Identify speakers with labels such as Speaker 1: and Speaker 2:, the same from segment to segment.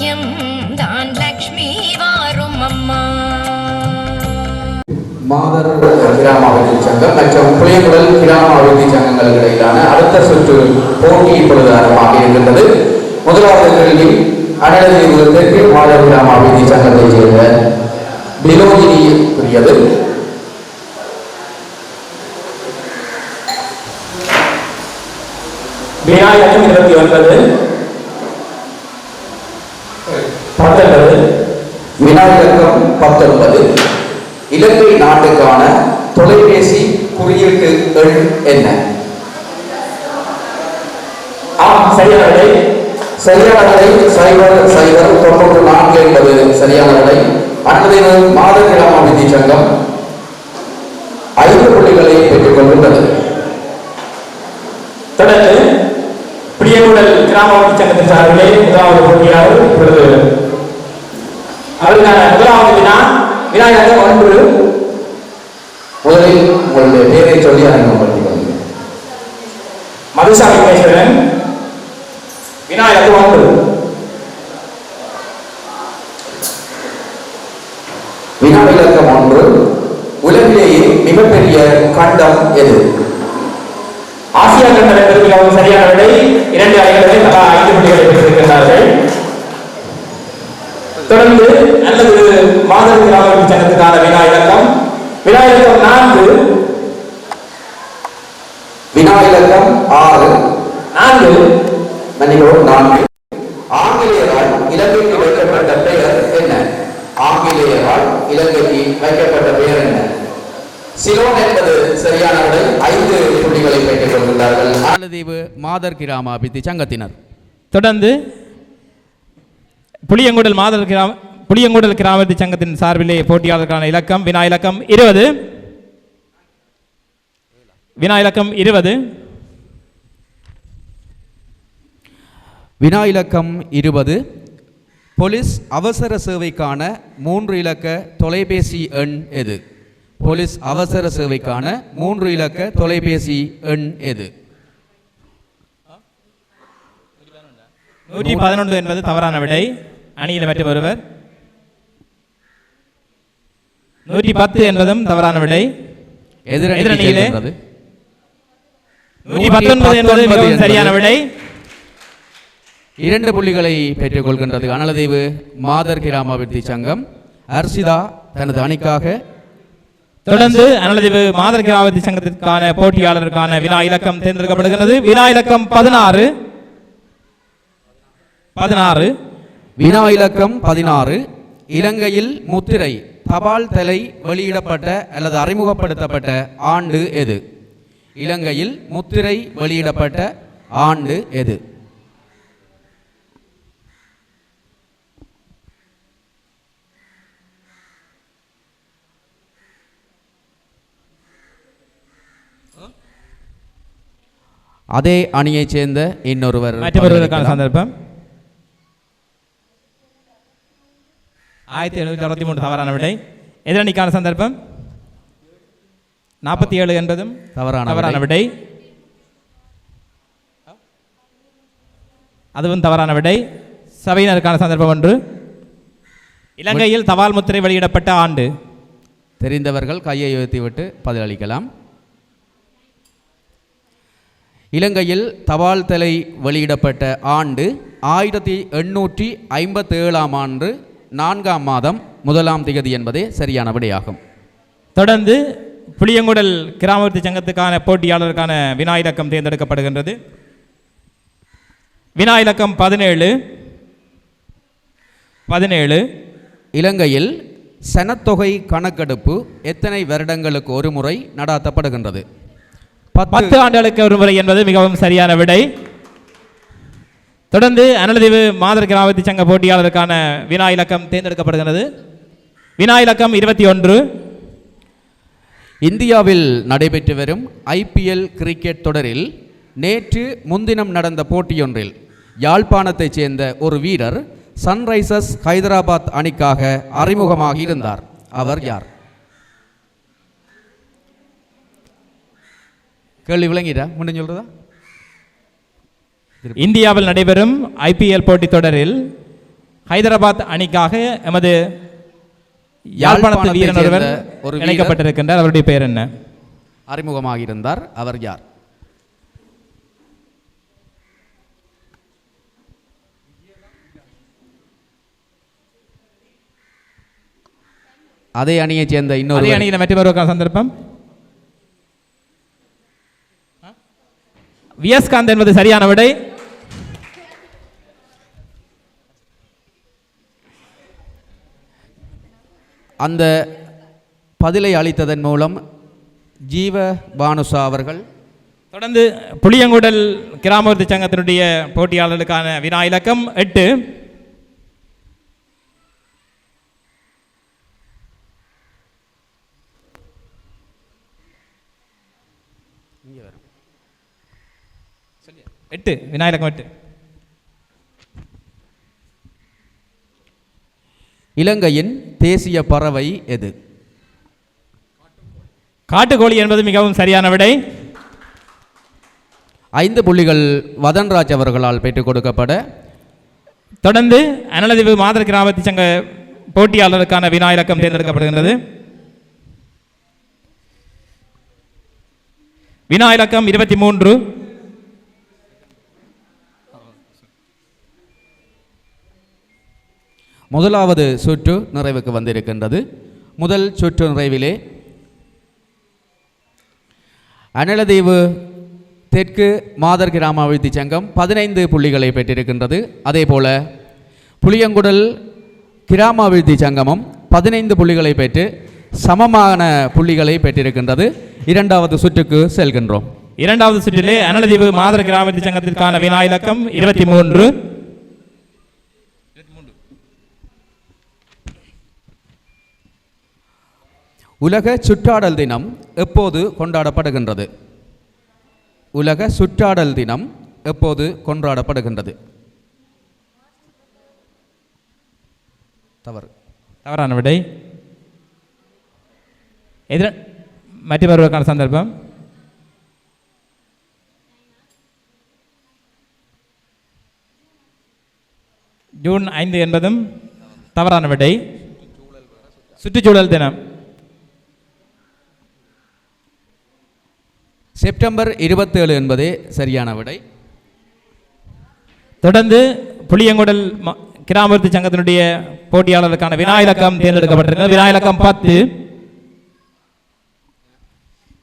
Speaker 1: பாக்கியம் தான் லக்ஷ்மி வாரும் அம்மா.
Speaker 2: மாதர் கிராம அபிவிருத்தி சங்கம் மற்றும் புளியங்குடல் கிராம அபிவிருத்தி சங்கங்களுக்கு இடையிலான அடுத்த சுற்று போட்டி இப்பொழுது ஆரம்பமாக இருக்கின்றது. முதலாவது கேள்வி அனலதீவு தெற்கு மாதர் கிராம அபிவிருத்தி சங்கத்தைச் சேர்ந்த வினோதினிக்குரியது
Speaker 3: விநாயகம் இருபத்தி ஒன்பது பத்தொன்பது
Speaker 2: வினாயிலக்கம் பத்தொன்பது இலங்கை நாட்டுக்கான தொலைபேசி குறியீட்டு எண் என்ன?
Speaker 3: ஆம் சரியான விடை
Speaker 2: சரியான விடை சைபர் சைபர் தொண்ணூற்று நான்கு என்பது சரியான விடை அடுத்தது மாதர் கிராம அபிவிருத்தி சங்கம். ஐந்து புள்ளிகளை பெற்றுக் கொண்டுள்ளது
Speaker 3: தொடர்ந்து பிரியங்குடல் கிராம சங்கத்தின் சார்பிலே முதலாவது போட்டியாளர் இப்பொழுது அவருக்கான முதலாவது வினா விநாயகர் ஒன்று
Speaker 2: முதலில் உங்களுடைய பேரை சொல்லி அறிமுகப்படுத்திக் கொள்ளுங்கள்
Speaker 3: மதுசாமி மகேஸ்வரன் விநாயகர் ஒன்று
Speaker 2: வினா இலக்கம் ஒன்று உலகிலேயே மிகப்பெரிய கண்டம் எது?
Speaker 3: ஆசியா கண்டம் என்பது மிகவும் சரியான விடை. இரண்டு அணிகளை தலா ஐந்து புள்ளிகளை பெற்றிருக்கிறார்கள் தொடர்ந்து அல்லது மாதர் கிராம வளர்ச்சி சங்கத்துக்கான வினா இலக்கம். வினா இலக்கம் நான்கு.
Speaker 2: வினா இலக்கம் ஆறு.
Speaker 3: நான்கு.
Speaker 2: மன்னிக்கவும் நான்கு. ஆங்கிலேயரால் இலங்கைக்கு வைக்கப்பட்ட பெயர் என்ன? ஆங்கிலேயரால் இலங்கைக்கு வைக்கப்பட்ட பெயர் என்ன? சிலோன் என்பது சரியான விடை ஐந்து புள்ளிகளை பெற்றுக் கொள்கிறார்கள்
Speaker 4: மாலதீவு மாதர் கிராம அபிவிருத்தி சங்கத்தினர்.
Speaker 5: தொடர்ந்து புளியங்குடல் மாதர் கிராம புளியங்குடல் கிராமத்து சங்கத்தின் சார்பிலே போட்டியாளருக்கான இலக்கம் வினா இலக்கம் இருபது. வினா இலக்கம் இருபது.
Speaker 4: வினா இலக்கம் இருபது. போலீஸ் அவசர சேவைக்கான மூன்று இலக்க தொலைபேசி எண் எது? போலீஸ் அவசர சேவைக்கான மூன்று இலக்க தொலைபேசி எண் எது?
Speaker 5: நூற்றி பதினொன்று என்பது தவறான விடை. அணியில் மற்ற ஒருவர் நூற்றி பத்து என்பதும் தவறான விடை.
Speaker 4: எதிரணி
Speaker 5: எதிரணியிலே? நூற்றி பத்தொன்பது என்பது மிகவும் சரியான விடை.
Speaker 4: இரண்டு புள்ளிகளை பெற்றுக் கொள்கின்றது அனலதீவு மாதர் கிராம அபிவிருத்தி சங்கம். அர்ஷிதா தனது அணிக்காக
Speaker 5: தொடர்ந்து அனலதிவு மாதர் கிராமத்து சங்கத்திற்கான போட்டியாளருக்கான வினா இலக்கம் தேர்ந்தெடுக்கப்படுகிறது வினா இலக்கம் பதினாறு. பதினாறு.
Speaker 4: வினா இலக்கம் பதினாறு. இலங்கையில் முத்திரை தபால் தலை வெளியிடப்பட்ட அல்லது அறிமுகப்படுத்தப்பட்ட ஆண்டு எது? இலங்கையில் முத்திரை வெளியிடப்பட்ட ஆண்டு எது? அதே அணியைச் சேர்ந்த இன்னொருவர்
Speaker 5: மற்றவர்களுக்கான சந்தர்ப்பம். ஆயிரத்தி எழுநூற்றி அறுபத்தி மூணு தவறான விடை எதிரணிக்கான சந்தர்ப்பம் நாற்பத்தி ஏழு என்பதும்
Speaker 4: தவறான
Speaker 5: தவறான
Speaker 4: விடை.
Speaker 5: விடை அதுவும் தவறான விடை சபையினருக்கான சந்தர்ப்பம் ஒன்று இலங்கையில் தபால் முத்திரை வெளியிடப்பட்ட ஆண்டு
Speaker 4: தெரிந்தவர்கள் கையை உயர்த்திவிட்டு பதிலளிக்கலாம் இலங்கையில் தபால் தலை வெளியிடப்பட்ட ஆண்டு ஆயிரத்தி எண்ணூற்றி ஐம்பத்தி ஏழாம் ஆண்டு நான்காம் மாதம் முதலாம் திகதி என்பதே சரியான விடையாகும்.
Speaker 5: தொடர்ந்து புளியங்குடல் கிராமத்து சங்கத்துக்கான போட்டியாளருக்கான வினா இலக்கம் தேர்ந்தெடுக்கப்படுகின்றது. வினா இலக்கம் பதினேழு பதினேழு.
Speaker 4: இலங்கையில் சனத்தொகை கணக்கெடுப்பு எத்தனை வருடங்களுக்கு ஒரு முறை நடாத்தப்படுகின்றது?
Speaker 5: பத்து ஆண்டுகளுக்கு ஒரு முறை என்பது மிகவும் சரியான விடை. தொடர்ந்து அனலதீவு மாதர் கிராமத்தி சங்க போட்டியாளருக்கான வினா இலக்கம் தேர்ந்தெடுக்கப்படுகிறது வினா இலக்கம் இருபத்தி ஒன்று.
Speaker 4: இந்தியாவில் நடைபெற்று வரும் ஐபிஎல் கிரிக்கெட் தொடரில் நேற்று முன்தினம் நடந்த போட்டியொன்றில் யாழ்ப்பாணத்தைச் சேர்ந்த ஒரு வீரர் சன்ரைசர்ஸ் ஹைதராபாத் அணிக்காக அறிமுகமாகி இருந்தார். அவர் யார்? கேள்வி விளங்கிட்டா? முன்ன சொல்றதா?
Speaker 5: இந்தியாவில் நடைபெறும் ஐபிஎல் போட்டித் தொடரில் ஹைதராபாத் அணிக்காக எமது யாழ்ப்பாணத்து வீரர் ஒருவர்
Speaker 4: ஒரு.
Speaker 5: இணைக்கப்பட்டிருக்கின்றார். அவருடைய பெயர் என்ன?
Speaker 4: அறிமுகமாகியிருந்தார். அவர் யார்? அதே அணியைச் சேர்ந்த
Speaker 5: அதே
Speaker 4: இன்னொரு
Speaker 5: அணியில் மற்றொருக்கான சந்தர்ப்பம்? வியஸ்காந்த் என்பது சரியான விடை.
Speaker 4: அந்த பதிலை அளித்ததன் மூலம் ஜீவ பானுசா அவர்கள்
Speaker 5: தொடர்ந்து புளியங்குடல் கிராமத்து சங்கத்தினுடைய போட்டியாளர்களுக்கான வினா இலக்கம் எட்டு எட்டு இலக்கம் எட்டு.
Speaker 4: இலங்கையின் தேசிய பறவை எது?
Speaker 5: காட்டுக்கோழி என்பது மிகவும் சரியான விடை.
Speaker 4: ஐந்து புள்ளிகள் வதன்ராஜ் அவர்களால் பெற்றுக் கொடுக்கப்பட.
Speaker 5: தொடர்ந்து அனலதிவு மாதர் கிராமத்து சங்க போட்டியாளருக்கான வினா இலக்கம் தேர்ந்தெடுக்கப்படுகின்றது. வினா இலக்கம் இருபத்தி மூன்று.
Speaker 4: முதலாவது சுற்று நிறைவுக்கு வந்திருக்கின்றது. முதல் சுற்று நிறைவிலே அனலதீவு தெற்கு மாதர் கிராம அபிவிருத்தி சங்கம் பதினைந்து புள்ளிகளை பெற்றிருக்கின்றது. அதே போல் புளியங்குடல் கிராம அபிவிருத்தி சங்கமும் பதினைந்து புள்ளிகளை பெற்று சமமான புள்ளிகளை பெற்றிருக்கின்றது. இரண்டாவது சுற்றுக்கு செல்கின்றோம்.
Speaker 5: இரண்டாவது சுற்றிலே அனலதீவு மாதர் கிராமத்து சங்கத்திற்கான வினா இலக்கம் இருபத்தி மூன்று.
Speaker 4: உலக சுற்றாடல் தினம் எப்போது கொண்டாடப்படுகின்றது? உலக சுற்றாடல் தினம் எப்போது கொண்டாடப்படுகின்றது? தவறு.
Speaker 5: தவறான விடை. எதிர வருவதற்கான சந்தர்ப்பம். ஜூன் ஐந்து என்பதும் தவறான விடை. சுற்றுச்சூழல் தினம்.
Speaker 4: செப்டம்பர் இருபத்தேழு என்பதே சரியான விடை.
Speaker 5: தொடர்ந்து புளியங்குடல் கிராமத்து சங்கத்தினுடைய போட்டியாளருக்கான வினா இலக்கம் தேர்ந்தெடுக்கப்பட்டிருக்கிறது. வினா இலக்கம் பத்து.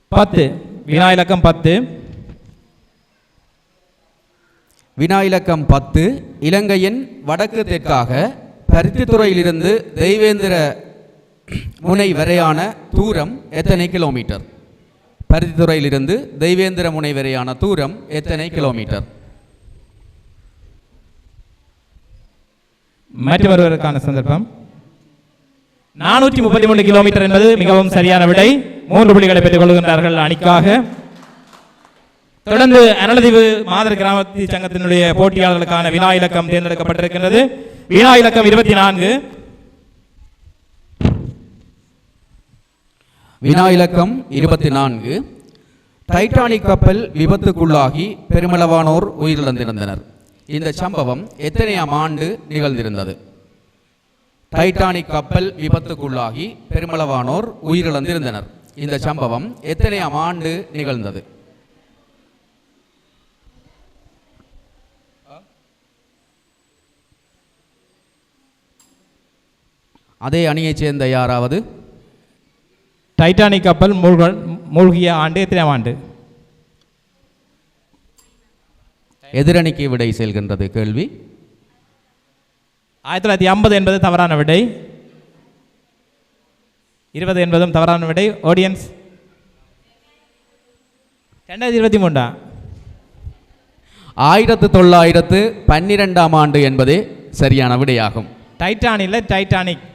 Speaker 5: பத்து. வினா இலக்கம் பத்து.
Speaker 4: வினா இலக்கம் பத்து. இலங்கையின் வடக்கு தெற்காக பருத்தித்துறையிலிருந்து தெய்வேந்திர முனை வரையான தூரம் எத்தனை கிலோமீட்டர்? பருத்தித்துறையிலிருந்து தெய்வேந்திர முனை வரையான தூரம் எத்தனை கிலோமீட்டர்?
Speaker 5: மாற்றி வருவதற்கான சந்தர்ப்பம். நானூற்றி முப்பத்தி மூணு கிலோமீட்டர் என்பது மிகவும் சரியான விடை. மூன்று புள்ளிகளை பெற்றுக் கொள்கின்றார்கள் அணிக்காக. தொடர்ந்து அனலதீவு மாதர் கிராமத்தி சங்கத்தினுடைய போட்டியாளர்களுக்கான வினா இலக்கம் தேர்ந்தெடுக்கப்பட்டிருக்கின்றது. வினா இலக்கம் இருபத்தி நான்கு.
Speaker 4: வினா இலக்கம் இருபத்தி நான்கு டைட்டானிக் கப்பல் விபத்துக்குள்ளாகி பெருமளவானோர் உயிரிழந்திருந்தனர். இந்த சம்பவம் எத்தனையாம் ஆண்டு நிகழ்ந்திருந்தது? டைட்டானிக் கப்பல் விபத்துக்குள்ளாகி பெருமளவானோர் உயிரிழந்திருந்தனர். இந்த சம்பவம் எத்தனையாம் ஆண்டு நிகழ்ந்தது? அதே அணியைச் சேர்ந்த யாராவது?
Speaker 5: டைட்டானிக் கப்பல் மூழ்க மூழ்கிய ஆண்டு எத்தனையாம் ஆண்டு?
Speaker 4: எதிரணிக்கு விடை செல்கின்றது கேள்வி.
Speaker 5: ஆயிரத்தி தொள்ளாயிரத்தி ஐம்பது என்பது தவறான விடை. இருபது என்பதும் தவறான விடை. ஆடியன்ஸ் ரெண்டாயிரத்தி இருபத்தி மூன்றா?
Speaker 4: ஆயிரத்து தொள்ளாயிரத்து பன்னிரெண்டாம் ஆண்டு என்பதே சரியான விடையாகும்.
Speaker 5: டைட்டான் இல்லை டைட்டானிக்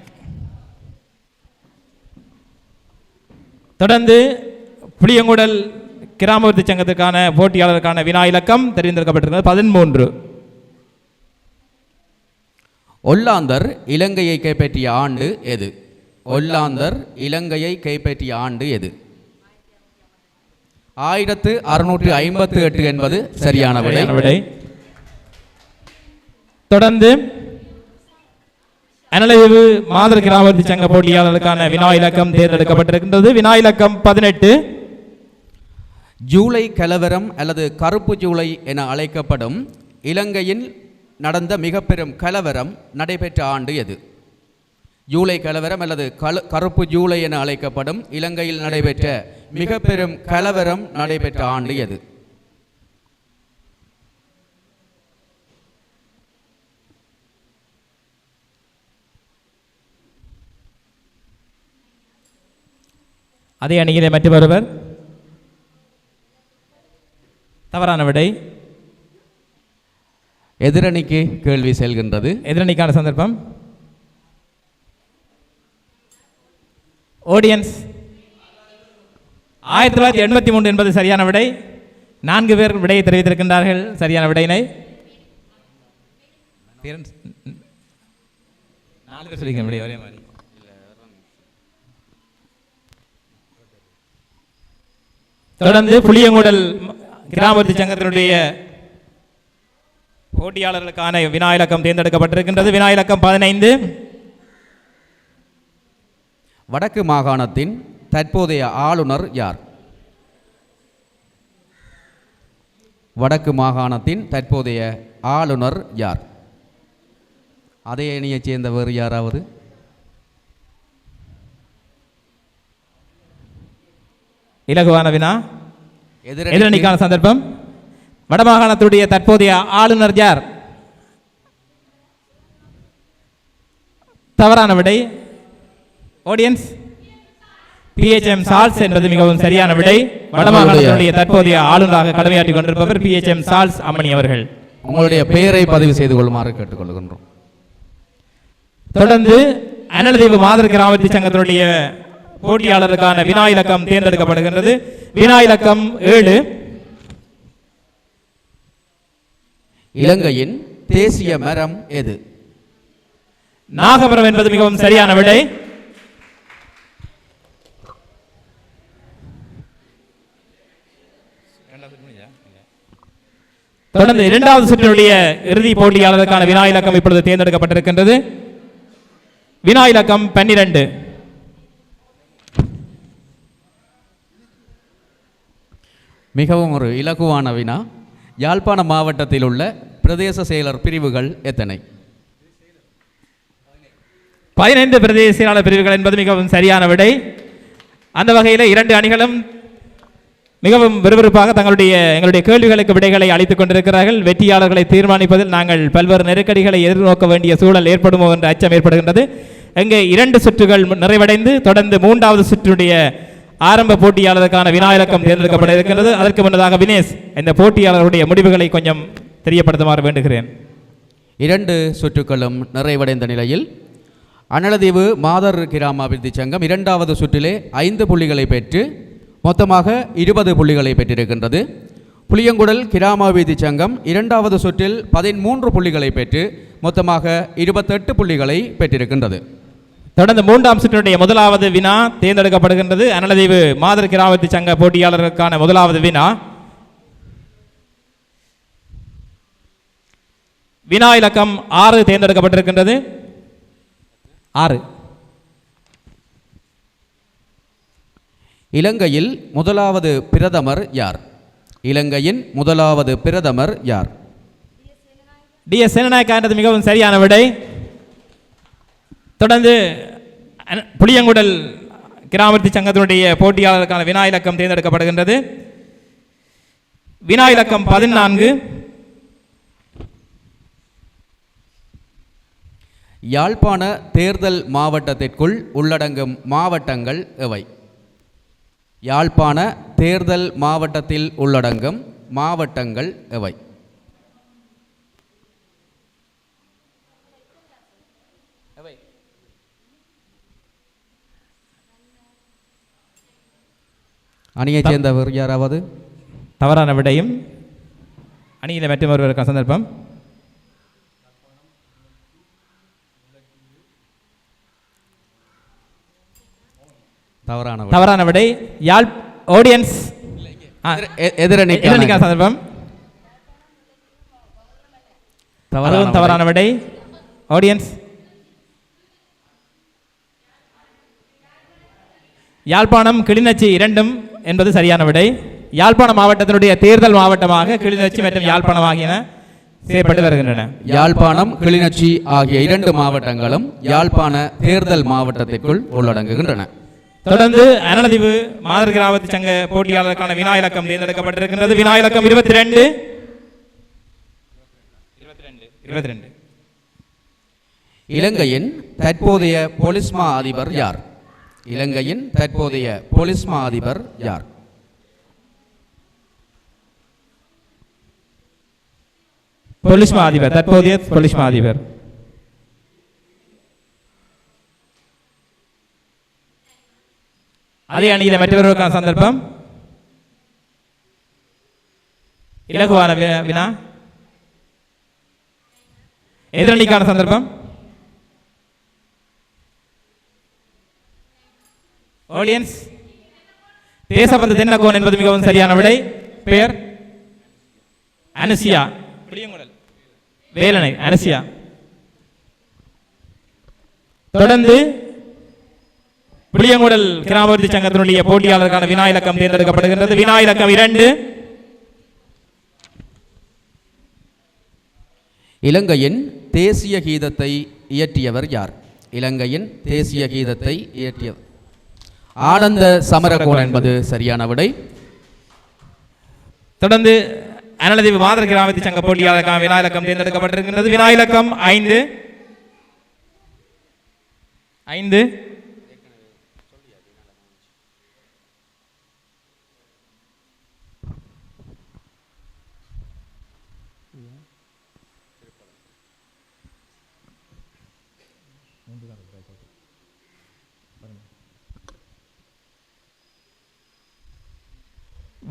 Speaker 5: தொடர்ந்து புளியங்குடல் கிராமத்து சங்கத்திற்கான போட்டியாளருக்கான வினா இலக்கம் தெரிந்தெடுக்கப்பட்டிருக்கிறது பதிமூன்று
Speaker 4: ஒல்லாந்தர் இலங்கையை கைப்பற்றிய ஆண்டு எது? ஒல்லாந்தர் இலங்கையை கைப்பற்றிய ஆண்டு எது? ஆயிரத்து அறுநூற்று ஐம்பத்து எட்டு என்பது சரியான விடை.
Speaker 5: தொடர்ந்து அனலதீவு மாதர் கிராமத்து சங்க போட்டியாளர்களுக்கான வினா இலக்கம் தேர்ந்தெடுக்கப்பட்டிருக்கின்றது. வினா இலக்கம் பதினெட்டு.
Speaker 4: ஜூலை கலவரம் அல்லது கருப்பு ஜூலை என அழைக்கப்படும் இலங்கையில் நடந்த மிக பெரும் கலவரம் நடைபெற்ற ஆண்டு எது? ஜூலை கலவரம் அல்லது கல கருப்பு ஜூலை என அழைக்கப்படும் இலங்கையில் நடைபெற்ற மிக பெரும் கலவரம் நடைபெற்ற ஆண்டு எது?
Speaker 5: அதே அணியிலே மற்றொருவர். தவறான விடை.
Speaker 4: எதிரணிக்கு கேள்வி செல்கின்றது.
Speaker 5: எதிரணிக்கான சந்தர்ப்பம். ஆடியன்ஸ் ஆயிரத்தி தொள்ளாயிரத்தி எண்பத்தி மூன்று என்பது சரியான விடை. நான்கு பேர் விடையை தெரிவித்திருக்கின்றார்கள். சரியான விடையினை. நாலு பேர் சொல்லிக்க விடை ஒரே மாதிரி. தொடர்ந்து புளியங்குடல் கிராமத்து சங்கத்தினுடைய போட்டியாளர்களுக்கான வினா இலக்கம் தேர்ந்தெடுக்கப்பட்டிருக்கின்றது. வினா இலக்கம் பதினைந்து.
Speaker 4: வடக்கு மாகாணத்தின் தற்போதைய ஆளுநர் யார்? வடக்கு மாகாணத்தின் தற்போதைய ஆளுநர் யார்? அதே அணியைச் சேர்ந்த வேறு யாராவது?
Speaker 5: இலகுவான வினா
Speaker 4: எதிரணி
Speaker 5: எதிரணிக்கான சந்தர்ப்பம்? வடமாகாணத்துடைய தற்போதைய ஆளுநர் யார்? தவறான விடை. ஆடியன்ஸ் பிஹெச்எம் சால்ஸ் என்பது மிகவும் சரியான விடை. வடமாகாணத்தினுடைய தற்போதைய ஆளுநராக கடமையாற்றிக் கொண்டிருப்பவர் பிஹெச்எம் சால்ஸ் அம்மணி அவர்கள்.
Speaker 4: உங்களுடைய பெயரை பதிவு செய்து கொள்ளுமாறு கேட்டுக்கொள்கின்றோம்.
Speaker 5: தொடர்ந்து அனலதீவு மாதர் கிராமத்து சங்கத்தினுடைய போட்டியாளருக்கான வினா இலக்கம் தேர்ந்தெடுக்கப்படுகின்றது. வினா இலக்கம் ஏழு.
Speaker 4: இலங்கையின் தேசிய மரம் எது?
Speaker 5: நாகபுரம் என்பது மிகவும் சரியான விடை. தொடர்ந்து இரண்டாவது சுற்றினுடைய இறுதி போட்டியாளருக்கான வினா இலக்கம் இப்பொழுது தேர்ந்தெடுக்கப்பட்டிருக்கின்றது. வினா இலக்கம் பன்னிரண்டு.
Speaker 4: மிகவும் ஒரு இலகுவான வினா. யாழ்ப்பாண மாவட்டத்தில் உள்ள பிரதேச செயலர் பிரிவுகள் எத்தனை?
Speaker 5: பதினைந்து பிரதேச செயலாளர் பிரிவுகள் என்பது மிகவும் சரியான விடை. அந்த வகையில் இரண்டு அணிகளும் மிகவும் விறுவிறுப்பாக தங்களுடைய எங்களுடைய கேள்விகளுக்கு விடைகளை அளித்துக் கொண்டிருக்கிறார்கள். வெற்றியாளர்களை தீர்மானிப்பதில் நாங்கள் பல்வேறு நெருக்கடிகளை எதிர்நோக்க வேண்டிய சூழல் ஏற்படுமோ என்ற அச்சம் ஏற்படுகின்றது. இங்கே இரண்டு சுற்றுகள் நிறைவடைந்து தொடர்ந்து மூன்றாவது சுற்றுடைய ஆரம்ப போட்டியாளருக்கான வினாயிலக்கம் தேர்ந்தெடுக்கப்பட இருக்கின்றது. அதற்கு முன்னதாக வினேஷ் இந்த போட்டியாளருடைய முடிவுகளை கொஞ்சம் தெரியப்படுத்துமாறு வேண்டுகிறேன்.
Speaker 4: இரண்டு சுற்றுக்களும் நிறைவடைந்த நிலையில் அனலதீவு மாதர் கிராம அபிவிருத்தி சங்கம் இரண்டாவது சுற்றிலே ஐந்து புள்ளிகளை பெற்று மொத்தமாக இருபது புள்ளிகளை பெற்றிருக்கின்றது. புளியங்குடல் கிராம அபிவிருத்தி சங்கம் இரண்டாவது சுற்றில் பதிமூன்று புள்ளிகளை பெற்று மொத்தமாக இருபத்தெட்டு புள்ளிகளை பெற்றிருக்கின்றது.
Speaker 5: தொடர்ந்து மூன்றாம் சுற்றினுடைய முதலாவது வினா தேர்ந்தெடுக்கப்படுகின்றது. அனலதீவு மாதர் கிராமத்து சங்க போட்டியாளர்களுக்கான முதலாவது வினா. வினா இலக்கம் ஆறு தேர்ந்தெடுக்கப்பட்டிருக்கின்றது. ஆறு.
Speaker 4: இலங்கையில் முதலாவது பிரதமர் யார்? இலங்கையின் முதலாவது பிரதமர் யார்?
Speaker 5: டி எஸ் சேனநாயக்கா என்றது மிகவும் சரியான விடை. தொடர்ந்து புளியங்குடல் கிராமத்து சங்கத்தினுடைய போட்டியாளருக்கான வினா இலக்கம் தேர்ந்தெடுக்கப்படுகின்றது. வினா இலக்கம் பதினான்கு.
Speaker 4: யாழ்ப்பாண தேர்தல் மாவட்டத்திற்குள் உள்ளடங்கும் மாவட்டங்கள் எவை? யாழ்ப்பாண தேர்தல் மாவட்டத்தில் உள்ளடங்கும் மாவட்டங்கள் எவை? அணியை சேர்ந்தவர் யாராவது?
Speaker 5: தவறான விடையும் அணியில் வெற்றி ஒருவருக்கு சந்தர்ப்பம்.
Speaker 4: தவறான
Speaker 5: தவறான விடை யாழ் ஆடியன்ஸ் எதிரணி சந்தர்ப்பம்.
Speaker 4: தவறும்
Speaker 5: தவறான விடை. ஆடியன்ஸ் யாழ்ப்பாணம் கிளிநொச்சி இரண்டும் என்பது சரியான விடை. யாழ்ப்பாணம் மாவட்டத்தினுடைய தேர்தல் மாவட்டமாக கிளிநொச்சி மற்றும் யாழ்ப்பாணம் ஆகியன செய்யப்பட்டு வருகின்றன.
Speaker 4: யாழ்ப்பாணம் கிளிநொச்சி ஆகிய இரண்டு மாவட்டங்களும் யாழ்ப்பாண தேர்தல் மாவட்டத்திற்குள் உள்ளடங்குகின்றன.
Speaker 5: தொடர்ந்து அனலதிவு மாதர் கிராமத்து சங்க போட்டியாளருக்கான வினா இலக்கம் தேர்ந்தெடுக்கப்பட்டிருக்கின்றது. வினா இலக்கம் இருபத்தி ரெண்டு இருபத்தி ரெண்டு
Speaker 4: இலங்கையின் தற்போதைய பொலிஸ்மா அதிபர் யார்? இலங்கையின் தற்போதைய பொலிஸ்மா அதிபர் யார்?
Speaker 5: போலீஸ் மா அதிபர் தற்போதைய போலீஸ் மா அதிபர் அதே அணியில மற்றவர்களுக்கான சந்தர்ப்பம்? இலகுவான வினா? எதிரணிக்கான சந்தர்ப்பம்? ஆடியன்ஸ் தேசபந்து தென்னகோன் என்பது மிகவும் சரியான விடை. பெயர் அனுசியா. வேலனை அனசியா. தொடர்ந்து புளியங்குடல் கிராமவர்த்தி சங்கத்தினுடைய போட்டியாளருக்கான வினா இலக்கம் தேர்ந்தெடுக்கப்படுகின்றது. வினா இலக்கம் இரண்டு.
Speaker 4: இலங்கையின் தேசிய கீதத்தை இயற்றியவர் யார்? இலங்கையின் தேசிய கீதத்தை இயற்றியவர். ஆனந்த சமரகோன் என்பது சரியான விடை.
Speaker 5: தொடர்ந்து அனலதீவு மாதர் கிராமத்தி சங்க போட்டியாளருக்கான வினா இலக்கம் தேர்ந்தெடுக்கப்பட்டிருக்கின்றது. வினா இலக்கம் ஐந்து. ஐந்து.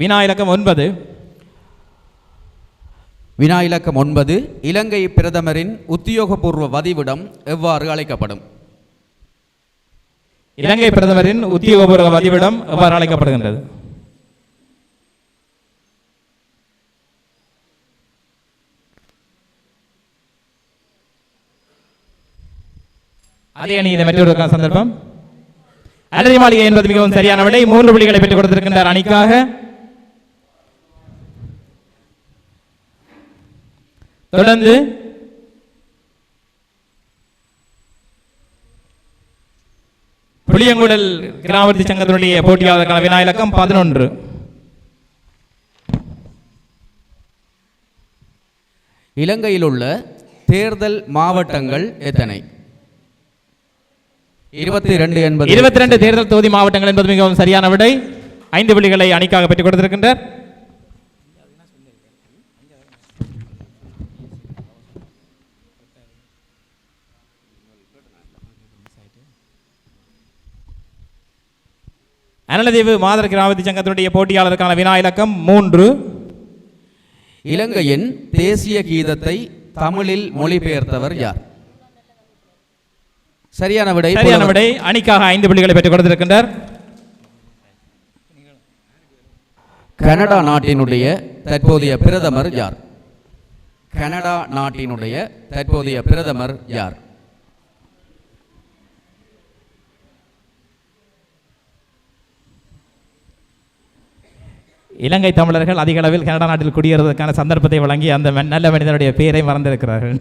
Speaker 5: வினா இலக்கம் ஒன்பது.
Speaker 4: வினா இலக்கம் ஒன்பது. இலங்கை பிரதமரின் உத்தியோகபூர்வ வதிவிடம் எவ்வாறு அழைக்கப்படும்?
Speaker 5: இலங்கை பிரதமரின் உத்தியோகபூர்வ பதிவிடம் எவ்வாறு அழைக்கப்படுகின்றது? அதே அணியில் மற்றொரு சந்தர்ப்பம். அலரி மாளிகை என்பது மிகவும் சரியான விடை. மூன்று புள்ளிகளை பெற்றுக் கொடுத்திருக்கின்றார் அணிக்காக. தொடர்ந்து புளியங்குடல் கிராமத்தி சங்கத்தினுடைய போட்டியாளருக்கான வினா இலக்கம் பதினொன்று.
Speaker 4: இலங்கையில் உள்ள தேர்தல் மாவட்டங்கள் எத்தனை? இருபத்தி ரெண்டு என்பது.
Speaker 5: இருபத்தி ரெண்டு தேர்தல் தொகுதி மாவட்டங்கள் என்பது மிகவும் சரியான விடை. ஐந்து புள்ளிகளை அணிக்காக பெற்றுக் கொடுத்திருக்கின்றார். அனலதீவு மாதர் கிராமத்தி சங்கத்தினுடைய போட்டியாளருக்கான வினா இலக்கம் மூன்று.
Speaker 4: இலங்கையின் தேசிய கீதத்தை தமிழில் மொழிபெயர்த்தவர் யார்? சரியான விடை
Speaker 5: சரியான விடை அணிக்காக ஐந்து புள்ளிகளை பெற்றுக் கொடுத்திருக்கின்றார்.
Speaker 4: கனடா நாட்டினுடைய தற்போதைய பிரதமர் யார்? கனடா நாட்டினுடைய தற்போதைய பிரதமர் யார்?
Speaker 5: இலங்கை தமிழர்கள் அதிக அளவில் கனடா நாட்டில் குடியேறுவதற்கான சந்தர்ப்பத்தை வழங்கி அந்த நல்ல மனிதனுடைய பெயரை மறந்திருக்கிறார்கள்.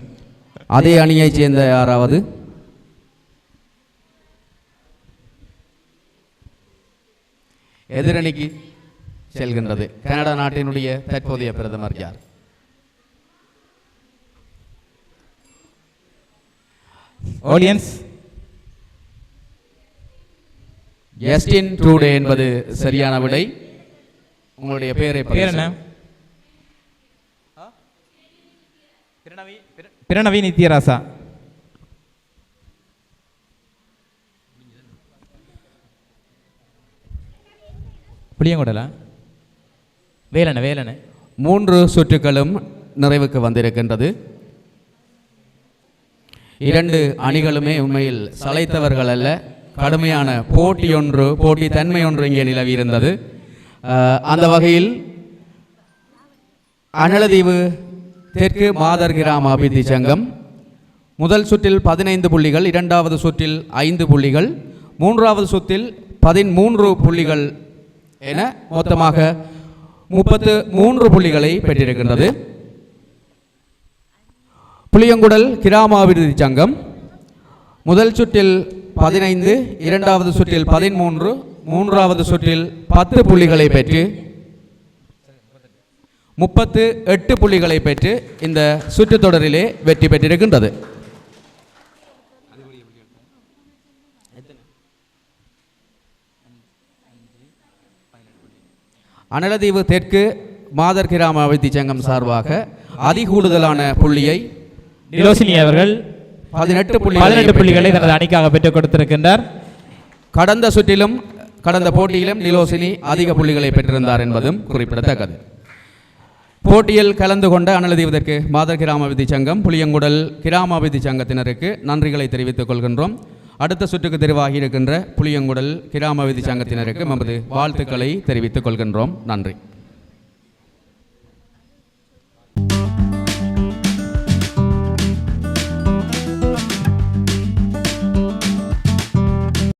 Speaker 4: அதே அணியைச் சேர்ந்த யாராவது? எதிரணிக்கு செல்கின்றது. கனடா நாட்டினுடைய தற்போதைய பிரதமர் யார்?
Speaker 5: ஆடியன்ஸ்
Speaker 4: ஜஸ்டின் ட்ரூடே என்பது சரியான விடை. உங்களுடைய பெயரை
Speaker 5: பேர் என்ன. பிரணவி நித்யராசா. புளியங்குடலா? வேலனை வேலனை
Speaker 4: மூன்று சுற்றுகளும் நிறைவுக்கு வந்திருக்கின்றது. இரண்டு அணிகளுமே உண்மையில் சளைத்தவர்கள் அல்ல. கடுமையான போட்டி ஒன்று போட்டி தன்மை ஒன்று இங்கே நிலவி இருந்தது அந்த வகையில் அனலதீவு தெற்கு மாதர் கிராம அபிவிருத்தி சங்கம் முதல் சுற்றில் பதினைந்து புள்ளிகள் இரண்டாவது சுற்றில் ஐந்து புள்ளிகள் மூன்றாவது சுற்றில் பதிமூன்று புள்ளிகள் என மொத்தமாக முப்பத்து மூன்று புள்ளிகளை பெற்றிருக்கின்றது. புளியங்குடல் கிராம அபிவிருத்தி சங்கம் முதல் சுற்றில் பதினைந்து இரண்டாவது சுற்றில் பதிமூன்று மூன்றாவது சுற்றில் பத்து புள்ளிகளை பெற்று முப்பத்து எட்டு புள்ளிகளை பெற்று இந்த சுற்றுத் தொடரிலே வெற்றி பெற்றிருக்கின்றது. அனலதீவு தெற்கு மாதர் கிராம அபிவிருத்தி சங்கம் சார்பாக அதிகூடுதலான புள்ளியை
Speaker 5: நிரோசினி அவர்கள்
Speaker 4: பதினெட்டு புள்ளி
Speaker 5: பதினெட்டு புள்ளிகளை தனது அணிக்காக பெற்றுக் கொடுத்திருக்கின்றார்.
Speaker 4: கடந்த சுற்றிலும் கடந்த போட்டியிலும் நிலோசினி அதிக புள்ளிகளை பெற்றிருந்தார் என்பதும் குறிப்பிடத்தக்கது. போட்டியில் கலந்து கொண்ட அனலதீவதற்கு மாதர் கிராம சங்கம் புளியங்குடல் கிராம சங்கத்தினருக்கு நன்றிகளை தெரிவித்துக் கொள்கின்றோம். அடுத்த சுற்றுக்கு தெரிவாகி இருக்கின்ற புளியங்குடல் கிராம சங்கத்தினருக்கு நமது வாழ்த்துக்களை தெரிவித்துக் கொள்கின்றோம். நன்றி.